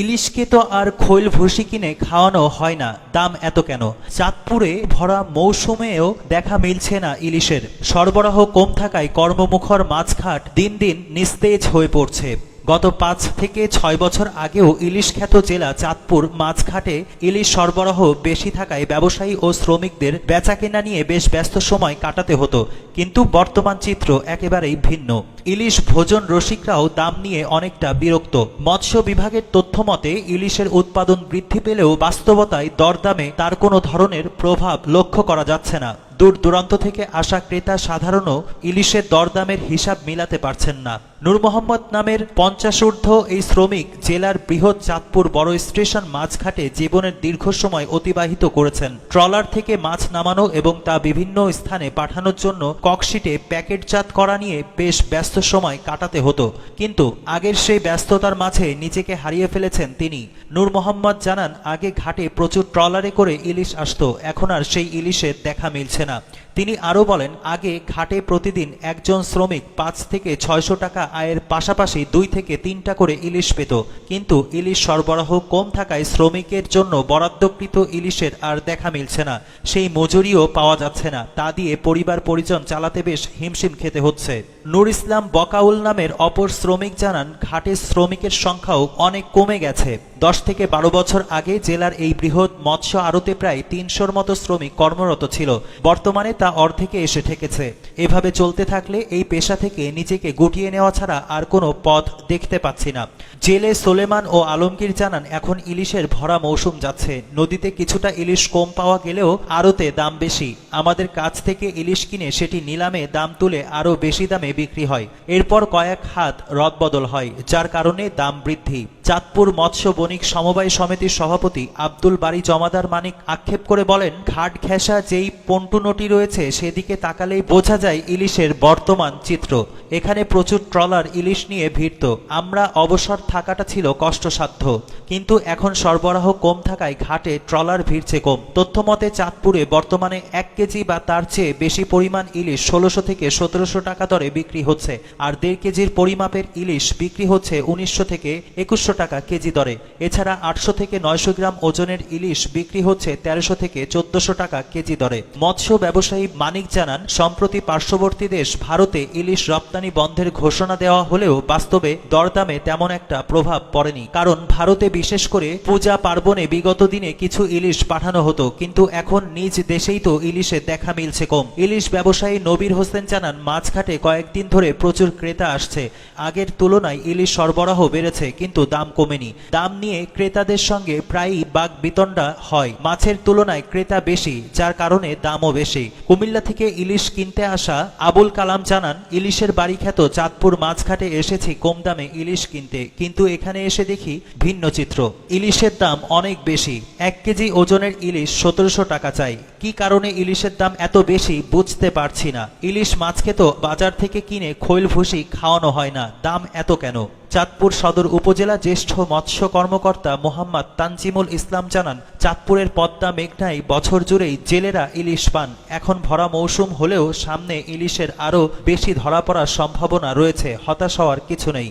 ইলিশকে তো আর খৈল ভুসি কিনে খাওয়ানো হয় না, দাম এত কেন? চাঁদপুরে ভরা মৌসুমেও দেখা মিলছে না ইলিশের। সরবরাহ কম থাকায় কর্মমুখর মাছঘাট দিন দিন নিস্তেজ হয়ে পড়ছে। গত পাঁচ থেকে ছয় বছর আগেও ইলিশ খ্যাত জেলা চাঁদপুর মাছঘাটে ইলিশ সরবরাহ বেশি থাকায় ব্যবসায়ী ও শ্রমিকদের বেচাকেনা নিয়ে বেশ ব্যস্ত সময় কাটাতে হতো। কিন্তু বর্তমান চিত্র একেবারেই ভিন্ন। ইলিশ ভোজন রসিকরাও দাম নিয়ে অনেকটা বিরক্ত। মৎস্য বিভাগের তথ্য মতে ইলিশের উৎপাদন বৃদ্ধি পেলেও বাস্তবতায় দরদামে তার কোনো ধরনের প্রভাব লক্ষ্য করা যাচ্ছে না। দূর দূরান্ত থেকে আসা ক্রেতা সাধারণও ইলিশের দরদামের হিসাব মিলাতে পারছেন না। নূর মোহাম্মদ নামের পঞ্চাশোর্ধ্ব এই শ্রমিক জেলার বৃহৎ চাঁদপুর বড় স্টেশন মাছঘাটে জীবনের দীর্ঘ সময় অতিবাহিত করেছেন। ট্রলার থেকে মাছ নামানো এবং তা বিভিন্ন স্থানে পাঠানোর জন্য ককশিটে প্যাকেটজাত করা নিয়ে বেশ ব্যস্ত সময় কাটাতে হতো। কিন্তু আগের সেই ব্যস্ততার মাঝে নিজেকে হারিয়ে ফেলেছেন তিনি। নূর মোহাম্মদ জানান, আগে ঘাটে প্রচুর ট্রলারে করে ইলিশ আসতো, এখন আর সেই ইলিশের দেখা মিলছে না। তিনি আরও বলেন, আগে ঘাটে প্রতিদিন একজন শ্রমিক পাঁচ থেকে ছয়শো টাকা আয়ের পাশাপাশি দুই থেকে তিনটা করে ইলিশ পেত। কিন্তু ইলিশ সরবরাহ কম থাকায় শ্রমিকের জন্য বরাদ্দকৃত ইলিশের আর দেখা মিলছে না। সেই মজুরিও পাওয়া যাচ্ছে না। তা দিয়ে পরিবার পরিজন চালাতে বেশ হিমশিম খেতে হচ্ছে। নুর ইসলাম বকাউল নামের অপর শ্রমিক জানান ঘাটের শ্রমিকের সংখ্যাও অনেক কমে গেছে। দশ থেকে বারো বছর আগে জেলার এই বৃহৎ মৎস্য আড়তে প্রায় তিনশোর মতো শ্রমিক কর্মরত ছিল। বর্তমানে তা অর্ধেকে এসে ঠেকেছে। এভাবে চলতে থাকলে এই পেশা থেকে নিজেকে গুটিয়ে নেওয়া ছাড়া আর কোনো পথ দেখতে পাচ্ছি না। জেলে সোলেমান ও আলমগীর জানান, এখন ইলিশের ভরা মৌসুম যাচ্ছে। নদীতে কিছুটা ইলিশ কম পাওয়া গেলেও আড়তে দাম বেশি। আমাদের কাছ থেকে ইলিশ কিনে সেটি নিলামে দাম তুলে আরও বেশি দামে বিক্রি হয়। এরপর কয়েক হাত রদবদল হয়, যার কারণে দাম বৃদ্ধি। চাঁদপুর মৎস্য বণিক সমবায় সমিতির সভাপতি আব্দুল বাড়ি জমাদার মানিক আক্ষেপ করে বলেন, ঘাট ঘেঁষা যেই পন্টুনটি রয়েছে, সেদিকে তাকালেই বোঝা যায় ইলিশের বর্তমান চিত্র। এখানে প্রচুর ট্রলার ইলিশ নিয়ে ভিড়ত। আমরা অবসর থাকাটা ছিল কষ্টসাধ্য। কিন্তু এখন সরবরাহ কম থাকায় ঘাটে ট্রলার ভিড়ছে কম। তথ্যমতে, চাঁদপুরে বর্তমানে এক কেজি বা তার চেয়ে বেশি পরিমাণ ইলিশ ষোলোশো থেকে সতেরোশো টাকা দরে বিক্রি হচ্ছে। আর দেড় কেজির পরিমাপের ইলিশ বিক্রি হচ্ছে উনিশশো থেকে একুশশো টাকা কেজি দরে। এছাড়া আটশো থেকে নয়শো গ্রাম ওজনের ইলিশ বিক্রি হচ্ছে তেরোশো থেকে চোদ্দশো টাকা কেজি দরে। মৎস্য ব্যবসায়ী মানিক জানান, সম্প্রতি পার্শ্ববর্তী দেশ ভারতে ইলিশ রপ্তানি বন্ধের ঘোষণা দেওয়া হলেও বাস্তবে দরদামে তেমন একটা প্রভাব পড়েনি। কারণ ভারতে বিশেষ করে পূজা পার্বণে বিগত দিনে কিছু ইলিশ পাঠানো হতো, কিন্তু এখন নিজ দেশেই তো ইলিশে দেখা মিলছে কম। ইলিশ ব্যবসায়ী নবীর হোসেন জানান মাছঘাটে কয়েকদিন ধরে প্রচুর ক্রেতা আসছে। আগের তুলনায় ইলিশ সরবরাহ বেড়েছে, কিন্তু দাম কমেনি। দাম নিয়ে ক্রেতাদের সঙ্গে প্রায়ই বাগ বিতণ্ডা হয়। মাছের তুলনায় ক্রেতা বেশি, যার কারণে দামও বেশি। কুমিল্লা থেকে ইলিশ কিনতে আসা আবুল কালাম জানান, ইলিশের বাড়ি খ্যাত চাঁদপুর মাছঘাটে এসেছি কম দামে ইলিশ কিনতে। কিন্তু এখানে এসে দেখি ভিন্ন চিত্র। ইলিশের দাম অনেক বেশি। এক কেজি ওজনের ইলিশ সতেরোশো টাকা চাই। কি কারণে ইলিশের দাম এত বেশি বুঝতে পারছি না। ইলিশ মাছকে তো বাজার থেকে কিনে খৈল ভুসি খাওয়ানো হয় না। দাম এত কেন? চাঁদপুর সদর উপজেলা জ্যেষ্ঠ মৎস্য কর্মকর্তা মোহাম্মদ তানজিমুল ইসলাম জানান, চাঁদপুরের পদ্মা মেঘনায় বছর জুড়েই জেলেরা ইলিশ পান। এখন ভরা মৌসুম হলেও সামনে ইলিশের আরও বেশি ধরা পড়ার সম্ভাবনা রয়েছে। হতাশ হওয়ার কিছু নেই।